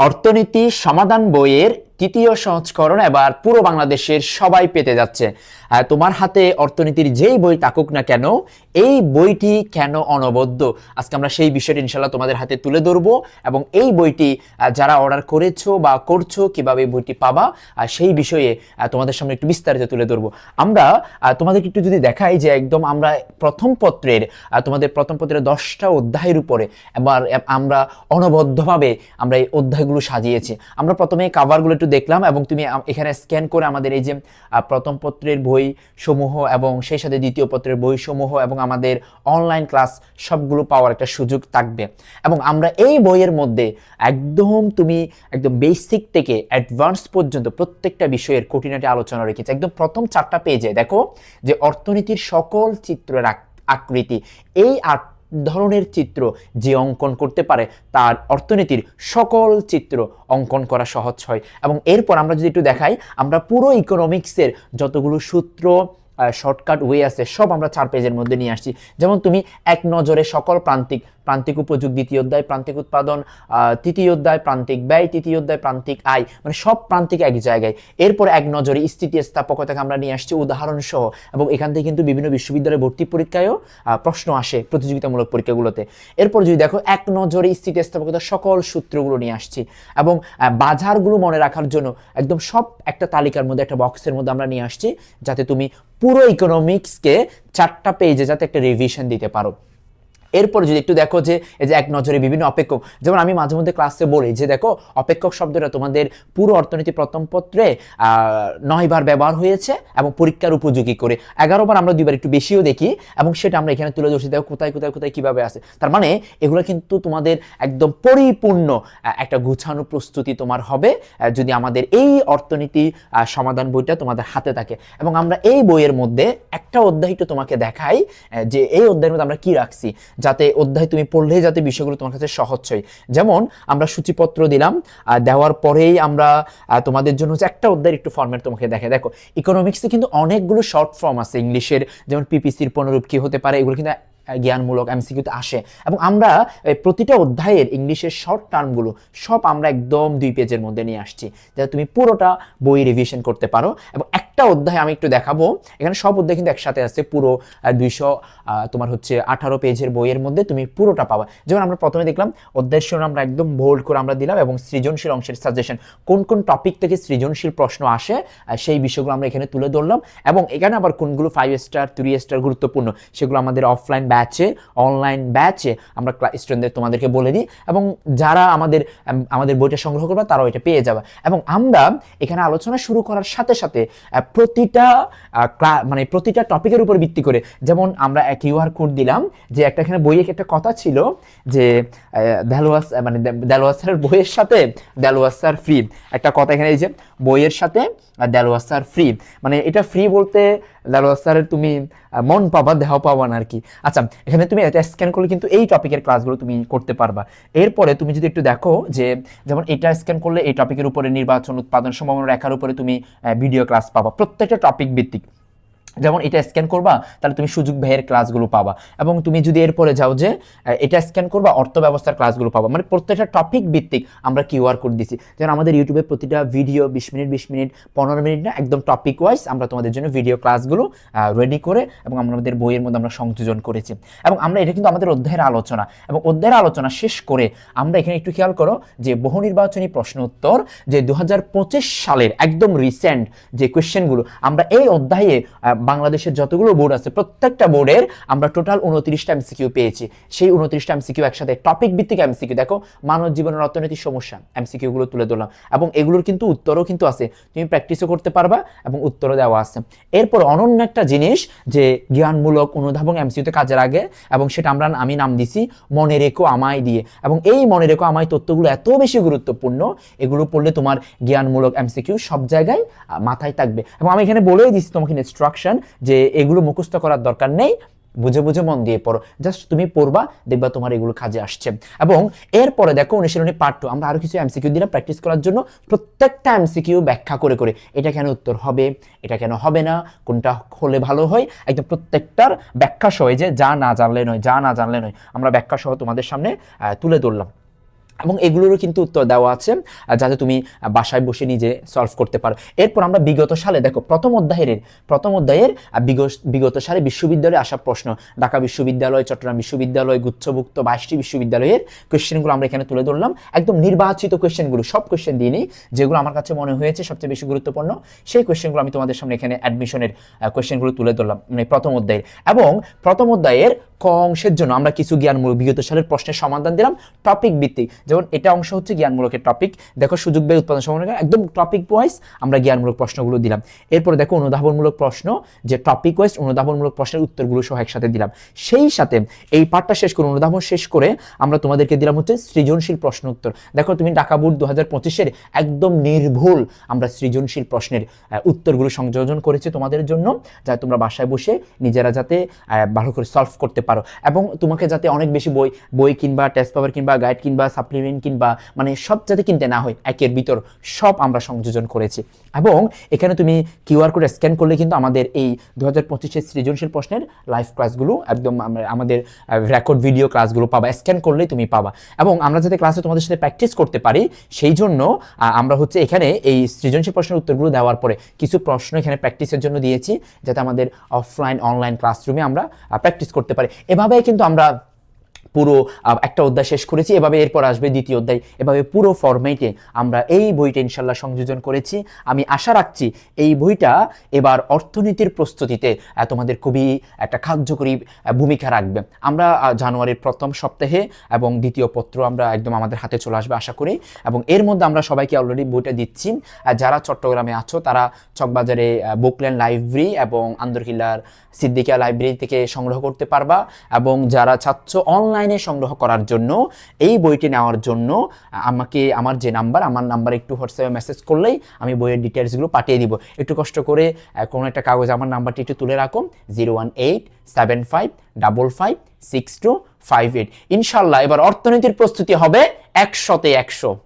অর্থনীতি সমাধান বইয়ের তৃতীয় সংস্করণ এবার পুরো বাংলাদেশের সবাই পেতে যাচ্ছে। তোমার হাতে অর্থনীতির যেই বই থাকুক না কেন, এই বইটি কেন অনবদ্য? আজকে আমরা সেই বিষয়টি ইনশাল্লাহ তোমাদের হাতে তুলে ধরবো এবং এই বইটি যারা অর্ডার করেছ বা করছ, কীভাবে বইটি পাবা সেই বিষয়ে তোমাদের সামনে একটু বিস্তারিত তুলে ধরবো। আমরা তোমাদেরকে একটু যদি দেখাই যে একদম আমরা প্রথম পত্রের তোমাদের প্রথম পত্রের দশটা অধ্যায়ের উপরে এবার আমরা অনবদ্যভাবে আমরা এই অধ্যায়গুলো সাজিয়েছি। আমরা প্রথমে কাভারগুলো একটু দেখলাম এবং তুমি এখানে স্ক্যান করে আমাদের এই যে প্রথম পত্রের বই সমূহ এবং সেই সাথে দ্বিতীয় পত্রের বই সমূহ এবং আমাদের অনলাইন ক্লাস সবগুলো পাওয়ার একটা সুযোগ থাকবে। এবং আমরা এই বইয়ের মধ্যে একদম তুমি একদম বেসিক থেকে অ্যাডভান্স পর্যন্ত প্রত্যেকটা বিষয়ের খুঁটিনাটি আলোচনা রেখেছি। একদম প্রথম চারটা পেজে দেখো যে অর্থনীতির সকল চিত্রের আক- আকৃতি, এই আট ধরনের চিত্র যে অঙ্কন করতে পারে তার অর্থনীতির সকল চিত্র অঙ্কন করা সহজ হয়। এবং এরপর আমরা যদি একটু দেখাই, আমরা পুরো ইকোনমিক্সের যতগুলো সূত্র শর্টকাট ওয়ে আছে, সব আমরা চার পেজের মধ্যে নিয়ে আসছি। যেমন তুমি এক নজরে সকল প্রান্তিক প্রান্তিক উপযোগ, দ্বিতীয় অধ্যায় প্রান্তিক উৎপাদন তৃতীয় অধ্যায় প্রান্তিক ব্যয়, তৃতীয় অধ্যায় প্রান্তিক আয় মানে সব প্রান্তিক এক জায়গায়। এরপর এক নজরে স্থিতি স্থাপকতাকে আমরা নিয়ে আসছি উদাহরণ সহ এবং এখান থেকে কিন্তু বিভিন্ন বিশ্ববিদ্যালয়ে ভর্তি পরীক্ষায়ও প্রশ্ন আসে প্রতিযোগিতামূলক পরীক্ষাগুলোতে। এরপর যদি দেখো, এক নজরে স্থিতি স্থাপকতার সকল সূত্রগুলো নিয়ে আসছি এবং বাজারগুলো মনে রাখার জন্য একদম সব একটা তালিকার মধ্যে, একটা বক্সের মধ্যে আমরা নিয়ে আসছি যাতে তুমি পুরো ইকোনমিক্সকে চারটা পেজে যাতে একটা রিভিশন দিতে পারো। এরপর যদি একটু দেখো যে, এই যে এক নজরে বিভিন্ন অপেক্ষক, যেমন আমি মাঝে মধ্যে ক্লাসে বলি যে, দেখো, অপেক্ষক শব্দটা তোমাদের পুরো অর্থনীতি প্রথম পত্রে নয় বার ব্যবহার হয়েছে এবং পরীক্ষার উপযোগী করে। এগারো বার আমরা দুইবার একটু বেশিও দেখি এবং সেটা আমরা এখানে তুলে ধরছি, দেখো কোথায় কোথায় কোথায় কীভাবে আছে তার মানে এগুলো কিন্তু তোমাদের একদম পরিপূর্ণ একটা গুছানো প্রস্তুতি তোমার হবে যদি আমাদের এই অর্থনীতি সমাধান বইটা তোমাদের হাতে থাকে। এবং আমরা এই বইয়ের মধ্যে একটা অধ্যায় একটু তোমাকে দেখাই যে এই অধ্যায়ের মধ্যে আমরা কি রাখছি? যাতে অধ্যায় তুমি পড়লে যাতে বিষয়গুলো তোমার কাছে সহজ হয়। যেমন আমরা সূচিপত্র দিলাম দেওয়ার পরেই আমরা তোমাদের জন্য হচ্ছে একটা অধ্যায়ের একটু ফর্মেট তোমাকে দেখে দেখো ইকোনমিক্সে কিন্তু অনেকগুলো শর্ট ফর্ম আছে ইংলিশের, যেমন পিপিসির পণ্যরূপ কি হতে পারে, এগুলো কিন্তু জ্ঞানমূলক এমসিকিউতে আসে। এবং আমরা প্রতিটা অধ্যায়ের ইংলিশের শর্ট টার্মগুলো সব আমরা একদম দুই পেজের মধ্যে নিয়ে আসছি, যাতে তুমি পুরোটা বই রিভিশন করতে পারো। এবং একটা অধ্যায় আমি একটু দেখাবো। এখানে সব অধ্যায় কিন্তু একসাথে আছে, পুরো দুইশো তোমার হচ্ছে আঠারো পেজের বইয়ের মধ্যে তুমি পুরোটা পাবা। যেমন আমরা প্রথমে দেখলাম, অধ্যায়ের শিরোনাম আমরা একদম বোল্ড করে আমরা দিলাম এবং সৃজনশীল অংশের সাজেশন কোন কোন টপিক থেকে সৃজনশীল প্রশ্ন আসে সেই বিষয়গুলো আমরা এখানে তুলে ধরলাম এবং এখানে আবার কোনগুলো ফাইভ স্টার থ্রি স্টার গুরুত্বপূর্ণ, সেগুলো আমাদের অফলাইন ব্যাচে অনলাইন ব্যাচে আমরা স্টুডেন্টদের তোমাদেরকে বলে দিই এবং যারা আমাদের আমাদের বইটা সংগ্রহ করবে তারাও এটা পেয়ে যাবে। এবং আমরা এখানে আলোচনা শুরু করার সাথে সাথে প্রতিটা মানে প্রতিটা টপিকের উপর ভিত্তি করে। যেমন আমরা কিউআর কোড দিলাম যে একটা এখানে বইয়ে একটা কথা ছিল যে আহ, দেলোয়াস মানে দে- দেলোয়াস স্যারের বইয়ের সাথে দেলোয়াস স্যার ফ্রি একটা কথা এখানে এই যে বইয়ের সাথে আহ, দেলোয়াস স্যার ফ্রি মানে এটা ফ্রি বলতে দেলোয়াস স্যারের তুমি মন পাবা দেহ পাবা না আর কি। আচ্ছা এখানে তুমি এটা স্ক্যান করলে কিন্তু এই টপিকের ক্লাসগুলো তুমি করতে পারবা। এরপরে তুমি যদি একটু দেখো যে যেমন এটা স্ক্যান করলে এই টপিকের উপরে নির্বাচন উৎপাদন সম্ভাবনা রেখার উপরে তুমি ভিডিও ক্লাস পাবা। প্রত্যেকটা টপিক ভিত্তিক। যেমন এটা স্ক্যান করবা, তাহলে তুমি সুযোগ ভাইয়ের ক্লাসগুলো পাবা। এবং তুমি যদি এরপরে যাও যে এটা স্ক্যান করবা অর্থ ব্যবস্থার ক্লাসগুলো পাবা। মানে প্রত্যেকটা টপিক ভিত্তিক আমরা কিউআর কোড দিছি। যেমন আমাদের ইউটিউবে প্রতিটা ভিডিও বিশ মিনিট বিশ মিনিট, পনেরো মিনিট না, একদম টপিক ওয়াইজ আমরা তোমাদের জন্য ভিডিও ক্লাসগুলো রেডি করে এবং আমাদের বইয়ের মধ্যে আমরা সংযোজন করেছি। এবং আমরা এটা কিন্তু আমাদের অধ্যায়ের আলোচনা। এবং অধ্যায়ের আলোচনা শেষ করে আমরা এখানে একটু খেয়াল করো যে বহু নির্বাচনী প্রশ্ন উত্তর যে দু হাজার পঁচিশ সালের একদম রিসেন্ট যে কোয়েশ্চেনগুলো আমরা এই অধ্যায়ে বাংলাদেশের যতগুলো বোর্ড আছে, প্রত্যেকটা বোর্ডের আমরা টোটাল উনত্রিশটা এমসিকিউ পেয়েছি। সেই উনত্রিশটা এমসিকিউ একসাথে টপিক ভিত্তিক এমসিকিউ দেখো, মানব জীবনের অর্থনৈতিক সমস্যা এমসিকিউ গুলো তুলে ধরলাম। এবং এগুলোর কিন্তু উত্তরও কিন্তু আছে। তুমি প্র্যাকটিসও করতে পারবা এবং উত্তরও দেওয়া আছে। এরপর অনন্য একটা জিনিস যে জ্ঞানমূলক অনুধাবন এমসিকিউতে কাজের আগে, এবং সেটা আমরা আমি নাম দিছি, মনে রেখো আমায় দিয়ে। এবং এই মনে রেখো আমায় তথ্যগুলো এত বেশি গুরুত্বপূর্ণ, এগুলো পড়লে তোমার জ্ঞানমূলক এমসিকিউ সব জায়গায় মাথায় থাকবে। এবং আমি এখানে বলেই দিচ্ছি তোমাকে ইনস্ট্রাকশন যে এগুলো মুখস্থ করার দরকার নেই, বুঝে বুঝে মন দিয়ে পড়ো। জাস্ট তুমি পড়বা, দেখবা তোমার এগুলো কাজে আসছে। এবং এরপরে দেখো অনুশীলনী পার্ট টু আমরা আরও কিছু এমসিকিউ দিলাম প্র্যাকটিস করার জন্য। প্রত্যেকটা এমসিকিউ ব্যাখ্যা করে করে, এটা কেন উত্তর হবে, এটা কেন হবে না, কোনটা হলে ভালো হয়, একদম প্রত্যেকটার ব্যাখ্যা সহ যে যা না জানলে নয়, যা না জানলে নয়, আমরা ব্যাখ্যা সহ তোমাদের সামনে তুলে ধরলাম। এবং এগুলোরও কিন্তু উত্তর দেওয়া আছে যাতে তুমি বাসায় বসে নিজে সলভ করতে পারো। এরপর আমরা বিগত সালে, দেখো, প্রথম অধ্যায়ের প্রথম অধ্যায়ের বিগত সালে বিশ্ববিদ্যালয়ে আসা প্রশ্ন। ঢাকা বিশ্ববিদ্যালয়, চট্টগ্রাম বিশ্ববিদ্যালয়, গুচ্ছভুক্ত বাইশটি বিশ্ববিদ্যালয়ের কোয়েশ্চেনগুলো আমরা এখানে তুলে ধরলাম। একদম নির্বাচিত কোয়েশ্চেনগুলো সব কোয়েশ্চেন দিয়ে নিই, যেগুলো আমার কাছে মনে হয়েছে সবচেয়ে বেশি গুরুত্বপূর্ণ। সেই কোয়েশ্চেনগুলো আমি তোমাদের সামনে এখানে অ্যাডমিশনের কোয়েশ্চেনগুলো তুলে ধরলাম মানে প্রথম অধ্যায়ের। এবং প্রথম অধ্যায়ের ক অংশের জন্য আমরা কিছু জ্ঞানমূলক বিগত সালের প্রশ্নের সমাধান দিলাম টপিক ভিত্তিক। যেমন এটা অংশ হচ্ছে জ্ঞানমূলকের টপিক দেখো সুযোগ ব্যয় উৎপাদন সমাধান একদম টপিক ওয়াইজ আমরা জ্ঞানমূলক প্রশ্নগুলো দিলাম। এরপরে দেখো অনুধাবনমূলক প্রশ্ন, যে টপিক ওয়াইজ অনুধাবনমূলক প্রশ্নের উত্তরগুলো সহ একসাথে দিলাম। সেই সাথে এই পাঠটা শেষ করে, অনুধাবন শেষ করে আমরা তোমাদেরকে দিলাম হচ্ছে সৃজনশীল প্রশ্ন উত্তর। দেখো তুমি ঢাকা বোর্ড দু হাজার পঁচিশের একদম নির্ভুল আমরা সৃজনশীল প্রশ্নের উত্তরগুলো সংযোজন করেছি তোমাদের জন্য, যা তোমরা বাসায় বসে নিজেরা যাতে ভালো করে সলভ করতে পারো। এবং তোমাকে যাতে অনেক বেশি বই বই কিনবা টেস্ট পেপার কিনবা গাইড কিনবা সাপ্লিমেন্ট কিনবা মানে সব যাতে কিনতে না হয়, একের ভিতর সব আমরা সংযোজন করেছি। এবং এখানে তুমি কিউআর কোড স্ক্যান করলে কিন্তু আমাদের এই দু হাজার পঁচিশের সৃজনশীল প্রশ্নের লাইভ ক্লাসগুলো একদম আমাদের রেকর্ড ভিডিও ক্লাসগুলো পাবা স্ক্যান করলেই তুমি পাবা। এবং আমরা যাতে ক্লাসে তোমাদের সাথে প্র্যাকটিস করতে পারি, সেই জন্য আমরা হচ্ছে এখানে এই সৃজনশীল প্রশ্নের উত্তরগুলো দেওয়ার পরে কিছু প্রশ্ন এখানে প্র্যাকটিসের জন্য দিয়েছি, যাতে আমাদের অফলাইন অনলাইন ক্লাসরুমে আমরা প্র্যাকটিস করতে পারি। এভাবেই কিন্তু আমরা পুরো একটা অধ্যায় শেষ করেছি, এভাবে এরপর আসবে দ্বিতীয় অধ্যায়। এভাবে পুরো ফরম্যাটে আমরা এই বইটা ইনশাল্লাহ সংযোজন করেছি। আমি আশা রাখছি এই বইটা এবার অর্থনীতির প্রস্তুতিতে তোমাদের খুবই একটা কার্যকরী ভূমিকা রাখবে। আমরা জানুয়ারির প্রথম সপ্তাহে এবং দ্বিতীয় পত্র আমরা একদম আমাদের হাতে চলে আসবে আশা করি। এবং এর মধ্যে আমরা সবাইকে অলরেডি বইটা দিচ্ছি। যারা চট্টগ্রামে আছো, তারা চকবাজারে বুকল্যান্ড লাইব্রেরি এবং আন্দরকিল্লার সিদ্দিকা লাইব্রেরি থেকে সংগ্রহ করতে পারবা। এবং যারা চাচ্ছ অনলাইনে সংগ্রহ করার জন্য, এই বইটি নেওয়ার জন্য, আমাকে, আমার যে নাম্বার, আমার নাম্বার একটু হোয়াটসঅ্যাপে মেসেজ করলেই আমি বইয়ের ডিটেলসগুলো পাঠিয়ে দিব। একটু কষ্ট করে কোনো একটা কাগজ আমার নাম্বারটি একটু তুলে রাখুন zero one eight seven five double five six two five eight ইনশাল্লাহ এবার অর্থনীতির প্রস্তুতি হবে একশোতে একশো।